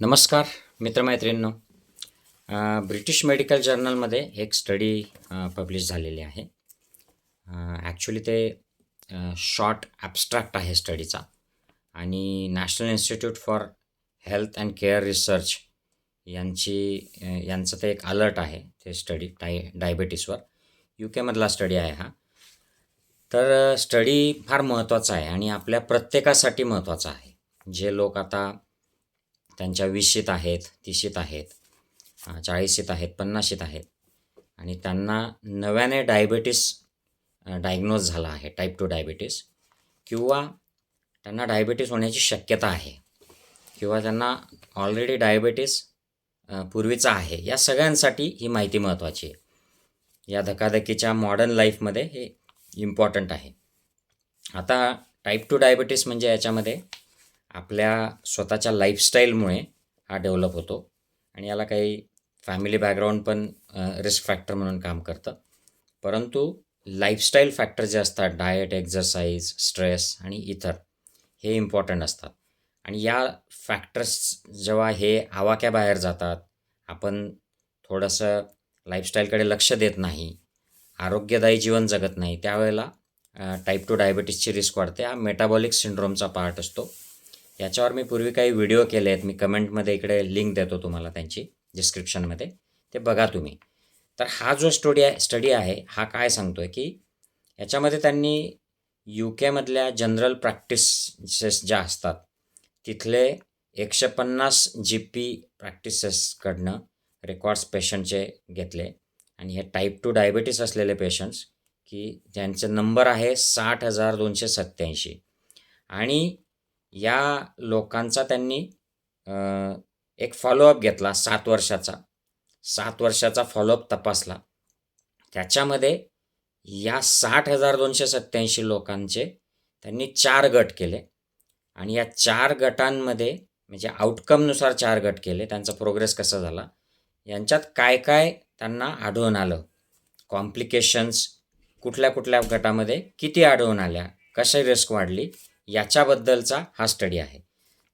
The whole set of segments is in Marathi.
नमस्कार मित्रमैत्रिणींनो. ब्रिटिश मेडिकल जर्नलमध्ये एक स्टडी पब्लिश झालेली आहे. ॲक्च्युली ते शॉर्ट ॲबस्ट्रॅक्ट आहे स्टडीचा. आणि national institute for health and care research यांची यांचं ते एक अलर्ट आहे ते स्टडी डाय डायबेटीसवर. यू केमधला स्टडी आहे हा. तर स्टडी फार महत्त्वाचा आहे आणि आपल्या प्रत्येकासाठी महत्त्वाचा आहे. जे लोक आता त्यांच्या वीसशीत आहेत तीशीत आहेत चाळीसशीत आहेत पन्नाशीत आहेत. आणि त्यांना नव्याने डायबेटीस डायग्नोज झाला आहे टाईप टू डायबिटीस. किंवा त्यांना डायबेटीस होण्याची शक्यता आहे. किंवा त्यांना ऑलरेडी डायबिटीस पूर्वीचा आहे. या सगळ्यांसाठी ही माहिती महत्त्वाची आहे. या धकाधकीच्या मॉडर्न लाईफमध्ये हे इम्पॉर्टंट आहे. आता टाईप टू डायबिटीस म्हणजे याच्यामध्ये आपल्या स्वतःच्या लाईफस्टाईलमुळे हा डेव्हलप होतो. आणि याला काही फॅमिली बॅकग्राऊंड पण रिस्क फॅक्टर म्हणून काम करतं. परंतु लाईफस्टाईल फॅक्टर जे असतात डाएट एक्झरसाईज स्ट्रेस आणि इतर हे इम्पॉर्टंट असतात. आणि या फॅक्टर्स जेव्हा हे आवाक्याबाहेर जातात आपण थोडंसं लाईफस्टाईलकडे लक्ष देत नाही आरोग्यदायी जीवन जगत नाही त्यावेळेला टाईप टू डायबिटीसची रिस्क वाढते. हा मेटाबॉलिक सिंड्रोमचा पार्ट असतो. याच्यावर मी पूर्वी काही व्हिडिओ केले आहेत. मी कमेंटमध्ये इकडे लिंक देतो तुम्हाला त्यांची डिस्क्रिप्शनमध्ये ते बघा तुम्ही. तर हा जो स्टडी आहे स्टडी आहे हा काय सांगतो आहे की याच्यामध्ये त्यांनी यू केमधल्या जनरल प्रॅक्टिसेस ज्या असतात तिथले एकशे पन्नास जी पी प्रॅक्टिसेसकडनं रेकॉर्ड्स पेशंटचे घेतले. आणि हे टाईप टू डायबिटीस असलेले पेशंट्स की ज्यांचे नंबर आहे साठ हजार दोनशे सत्त्याऐंशी. आणि या लोकांचा त्यांनी एक फॉलोअप घेतला सात वर्षाचा. सात वर्षाचा फॉलोअप तपासला. त्याच्यामध्ये या साठ हजार दोनशे सत्त्याऐंशी लोकांचे त्यांनी चार गट केले. आणि या चार गटांमध्ये म्हणजे आउटकमनुसार चार गट केले. त्यांचा प्रोग्रेस कसा झाला? यांच्यात काय काय त्यांना आढळून आलं? कॉम्प्लिकेशन्स कुठल्या कुठल्या गटामध्ये किती आढळून आल्या? कशी रिस्क वाढली? याच्याबद्दलचा हा स्टडी आहे.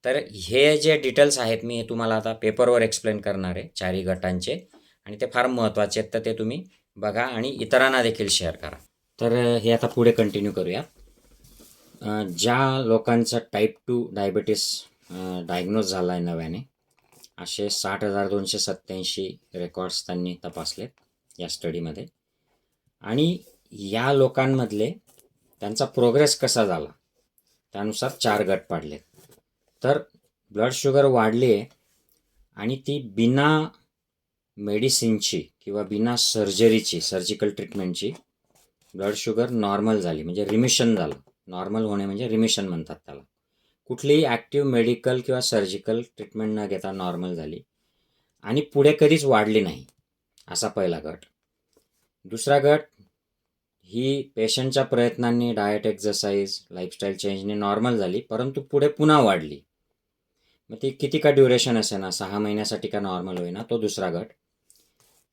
तर हे जे डिटेल्स आहेत मी हे तुम्हाला आता पेपरवर एक्सप्लेन करणार आहे चारही गटांचे. आणि ते फार महत्त्वाचे आहेत तर ते तुम्ही बघा आणि इतरांना देखील शेअर करा. तर हे आता पुढे कंटिन्यू करूया. ज्या लोकांचं टाईप टू डायबिटीस डायग्नोज झाला आहे नव्याने असे साठ हजार दोनशे सत्त्याऐंशी रेकॉर्ड्स त्यांनी तपासले या स्टडीमध्ये आणि या लोकांमधले त्यांचा प्रोग्रेस कसा झाला? त्यानुसार चार गट पाडले. तर ब्लड शुगर वाढली आहे आणि ती बिना मेडिसिनची किंवा बिना सर्जरीची सर्जिकल ट्रीटमेंटची ब्लड शुगर नॉर्मल झाली. म्हणजे रिमिशन झालं. नॉर्मल होणे म्हणजे रिमिशन म्हणतात त्याला. कुठलीही ॲक्टिव्ह मेडिकल किंवा सर्जिकल ट्रीटमेंट न घेता नॉर्मल झाली. आणि पुढे कधीच वाढली नाही. असा पहिला गट. दुसरा गट ही पेशंटच्या प्रयत्नांनी डाएट एक्झरसाईज लाईफस्टाईल चेंजने नॉर्मल झाली परंतु पुढे पुन्हा वाढली. मग ती किती का ड्युरेशन असे ना? सहा महिन्यासाठी का नॉर्मल होईना? तो दुसरा गट.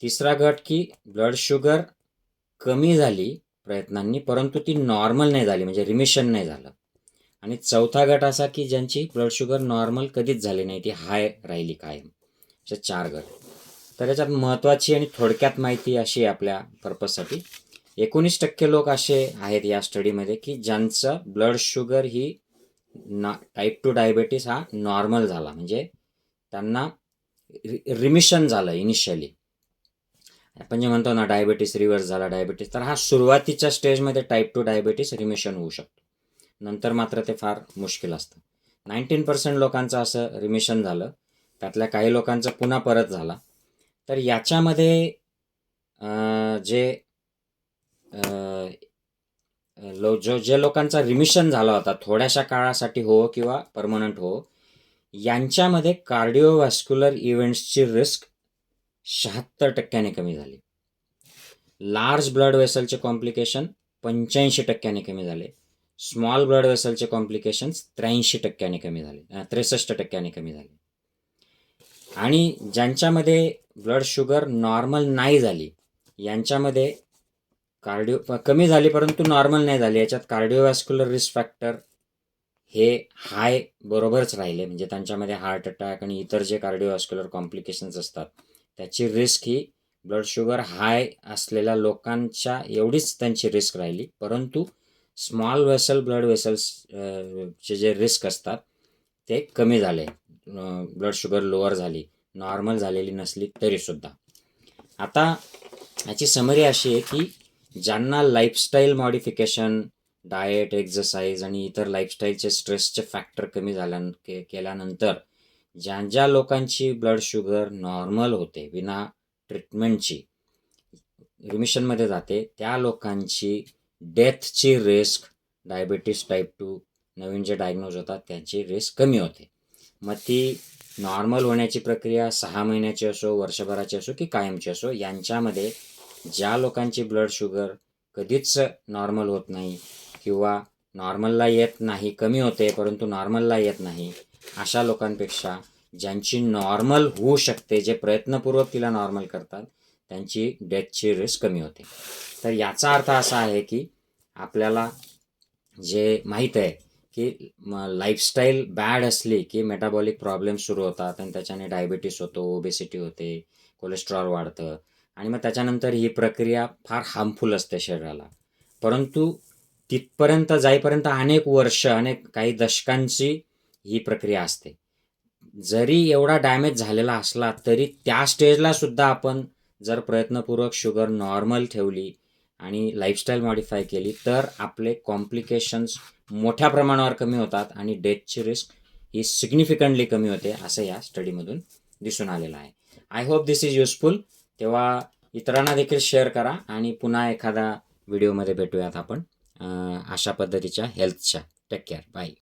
तिसरा गट की ब्लड शुगर कमी झाली प्रयत्नांनी परंतु ती नॉर्मल नाही झाली म्हणजे रिमिशन नाही झालं. आणि चौथा गट असा की ज्यांची ब्लड शुगर नॉर्मल कधीच झाली नाही ती हाय राहिली कायम. असे चार गट. तर याच्यात महत्त्वाची आणि थोडक्यात माहिती अशी आहे आपल्या पर्पजसाठी एकोणीस टक्के लोक असे आहेत या स्टडीमध्ये की ज्यांचं ब्लड शुगर ही ना टाईप टू डायबेटीस हा नॉर्मल झाला. म्हणजे त्यांना रिमिशन झालं इनिशियली आपण जे म्हणतो ना डायबेटीस रिव्हर्स झाला डायबेटीस तर हा सुरुवातीच्या स्टेजमध्ये टाईप टू डायबेटीस रिमिशन होऊ शकतो. नंतर मात्र ते फार मुश्किल असतं. नाईन्टीन पर्सेंट लोकांचं असं रिमिशन झालं. त्यातल्या काही लोकांचं पुन्हा परत झाला. तर याच्यामध्ये जे लो जो जे लोकांचा रिमिशन झाला होता थोड्याशा काळासाठी हो किंवा परमनंट हो यांच्यामध्ये कार्डिओव्हॅस्क्युलर इव्हेंट्सची रिस्क शहात्तर टक्क्याने कमी झाली. लार्ज ब्लड वेसलचे कॉम्प्लिकेशन पंच्याऐंशी टक्क्याने कमी झाले. स्मॉल ब्लड वेसलचे कॉम्प्लिकेशन्स त्र्याऐंशी टक्क्याने कमी झाले. त्रेसष्ट टक्क्याने कमी झाले. आणि ज्यांच्यामध्ये ब्लड शुगर नॉर्मल नाही झाली यांच्यामध्ये कार्डिओ कमी झाली परंतु नॉर्मल नाही झाली. याच्यात कार्डिओवॅस्क्युलर रिस्क फॅक्टर हे हाय बरोबरच राहिले. म्हणजे त्यांच्यामध्ये हार्ट अटॅक आणि इतर जे कार्डिओवॅस्क्युलर कॉम्प्लिकेशन्स असतात त्याची रिस्क ही ब्लड शुगर हाय असलेल्या लोकांच्या एवढीच त्यांची रिस्क राहिली. परंतु स्मॉल वेसल ब्लड वेसल्स चे जे रिस्क असतात ते कमी झाले. ब्लड शुगर लोअर झाली. नॉर्मल झालेली नसली तरीसुद्धा आता याची समरी अशी आहे की ज्यांना लाईफस्टाईल मॉडिफिकेशन डाएट एक्झरसाईज आणि इतर लाईफस्टाईलचे स्ट्रेसचे फॅक्टर कमी झाल्या के केल्यानंतर ज्या ज्या लोकांची ब्लड शुगर नॉर्मल होते विना ट्रीटमेंटची रिमिशनमध्ये जाते त्या लोकांची डेथची रिस्क डायबिटीस टाईप टू नवीन जे डायग्नोज होतात त्यांची रिस्क कमी होते. मग ती नॉर्मल होण्याची प्रक्रिया सहा महिन्याची असो वर्षभराची असो की कायमची असो यांच्यामध्ये ज्या लोकांची ब्लड शुगर कधीच नॉर्मल होत नाही किंवा नॉर्मलला येत नाही कमी होते परंतु नॉर्मलला येत नाही अशा लोकांपेक्षा ज्यांची नॉर्मल होऊ शकते जे प्रयत्नपूर्वक तिला नॉर्मल करतात त्यांची डेथची रिस्क कमी होते. तर याचा अर्थ असा आहे की आपल्याला जे माहीत आहे की लाईफस्टाईल बॅड असली की मेटाबॉलिक प्रॉब्लेम सुरू होतात आणि त्याच्याने डायबिटीस होतो ओबेसिटी होते कोलेस्ट्रॉल वाढतं आणि मग त्याच्यानंतर ही प्रक्रिया फार हार्मफुल असते शरीराला. परंतु तिथपर्यंत जाईपर्यंत अनेक वर्ष अनेक काही दशकांची ही प्रक्रिया असते. जरी एवढा डॅमेज झालेला असला तरी त्या स्टेजला सुद्धा आपण जर प्रयत्नपूर्वक शुगर नॉर्मल ठेवली आणि लाईफस्टाईल मॉडिफाय केली तर आपले कॉम्प्लिकेशन्स मोठ्या प्रमाणावर कमी होतात आणि डेथची रिस्क ही सिग्निफिकंटली कमी होते असं या स्टडीमधून दिसून आलेलं आहे. I hope this is useful तेव्हा इतरांना देखील शेअर करा आणि पुन्हा एखादा व्हिडिओमध्ये भेटूयात आपण. अशा पद्धतीच्या हेल्थच्या टेक केअर बाय